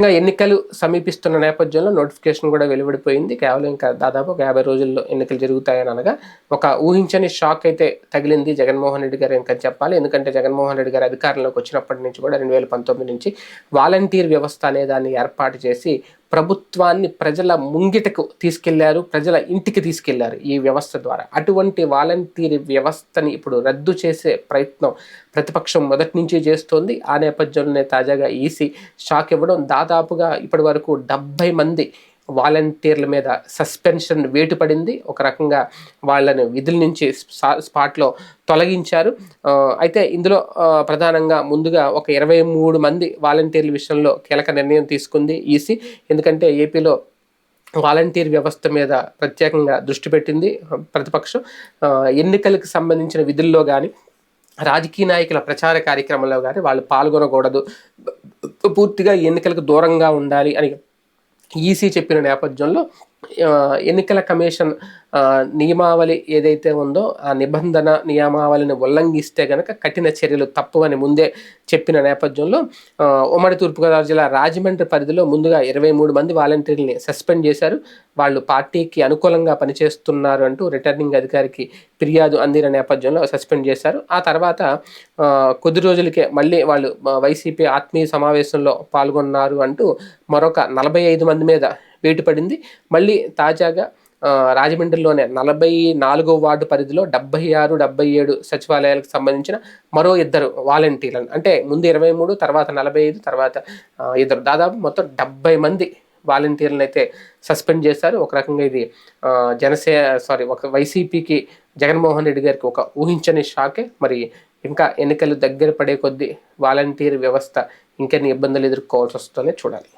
ఇంకా ఎన్నికలు సమీపిస్తున్న నేపథ్యంలో నోటిఫికేషన్ కూడా వెలువడిపోయింది. కేవలం ఇంకా దాదాపు ఒక యాభై రోజుల్లో ఎన్నికలు జరుగుతాయని అనగా ఒక ఊహించని షాక్ అయితే తగిలింది జగన్మోహన్ రెడ్డి గారు ఇంకా చెప్పాలి. ఎందుకంటే జగన్మోహన్ రెడ్డి గారు అధికారంలోకి వచ్చినప్పటి నుంచి కూడా రెండు వేల పంతొమ్మిది నుంచి వాలంటీర్ వ్యవస్థ అనే దాన్ని ఏర్పాటు చేసి ప్రభుత్వాన్ని ప్రజల ముంగిటకు తీసుకెళ్ళారు ప్రజల ఇంటికి తీసుకెళ్ళారు ఈ వ్యవస్థ ద్వారా. అటువంటి వాలంటీర్ వ్యవస్థని ఇప్పుడు రద్దు చేసే ప్రయత్నం ప్రతిపక్షం మొదటి నుంచి చేస్తోంది. ఆ నేపథ్యంలోనే తాజాగా ఈసీ షాక్ ఇవ్వడం దాదాపుగా ఇప్పటి వరకు డెబ్బై మంది వాలంటీర్ల మీద సస్పెన్షన్ వేటు పడింది ఒక రకంగా వాళ్ళని విధుల నుంచి స్పాట్లో తొలగించారు. అయితే ఇందులో ప్రధానంగా ముందుగా ఒక ఇరవై మూడు మంది వాలంటీర్ల విషయంలో కీలక నిర్ణయం తీసుకుంది ఈసీ. ఎందుకంటే ఏపీలో వాలంటీర్ వ్యవస్థ మీద ప్రత్యేకంగా దృష్టి పెట్టింది ప్రతిపక్షం. ఎన్నికలకు సంబంధించిన విధుల్లో కానీ రాజకీయ నాయకుల ప్రచార కార్యక్రమంలో కానీ వాళ్ళు పాల్గొనకూడదు. పూర్తిగా ఎన్నికలకు దూరంగా ఉండాలి అని ఈసీ చెప్పిన నేపథ్యంలో ఎన్నికల కమిషన్ నియమావళి ఏదైతే ఉందో ఆ నిబంధన నియమావళిని ఉల్లంఘిస్తే కనుక కఠిన చర్యలు తప్పవని ముందే చెప్పిన నేపథ్యంలో ఉమ్మడి తూర్పుగోదావరి జిల్లా రాజమండ్రి పరిధిలో ముందుగా ఇరవై మూడు మంది వాలంటీర్లని సస్పెండ్ చేశారు. వాళ్ళు పార్టీకి అనుకూలంగా పనిచేస్తున్నారు అంటూ రిటర్నింగ్ అధికారికి ఫిర్యాదు అందిన నేపథ్యంలో సస్పెండ్ చేశారు. ఆ తర్వాత కొద్ది రోజులకే మళ్ళీ వాళ్ళు వైసీపీ ఆత్మీయ సమావేశంలో పాల్గొన్నారు అంటూ మరొక నలభై ఐదు మంది మీద వేటు పడింది మళ్ళీ తాజాగా రాజమండ్రిలోనే నలభై నాలుగో వార్డు పరిధిలో డెబ్బై ఆరు డెబ్బై ఏడు సచివాలయాలకు సంబంధించిన మరో ఇద్దరు వాలంటీర్లను అంటే ముందు ఇరవై మూడు తర్వాత నలభై ఐదు తర్వాత ఇద్దరు. దాదాపు మొత్తం డెబ్బై మంది వాలంటీర్లను అయితే సస్పెండ్ చేశారు. ఒక రకంగా ఇది జనసే సారీ ఒక వైసీపీకి జగన్మోహన్ రెడ్డి గారికి ఒక ఊహించని షాకే. మరి ఇంకా ఎన్నికలు దగ్గర పడే కొద్దీ వాలంటీర్ వ్యవస్థ ఇంకెన్ని ఇబ్బందులు ఎదుర్కోవాల్సి వస్తుందని చూడాలి.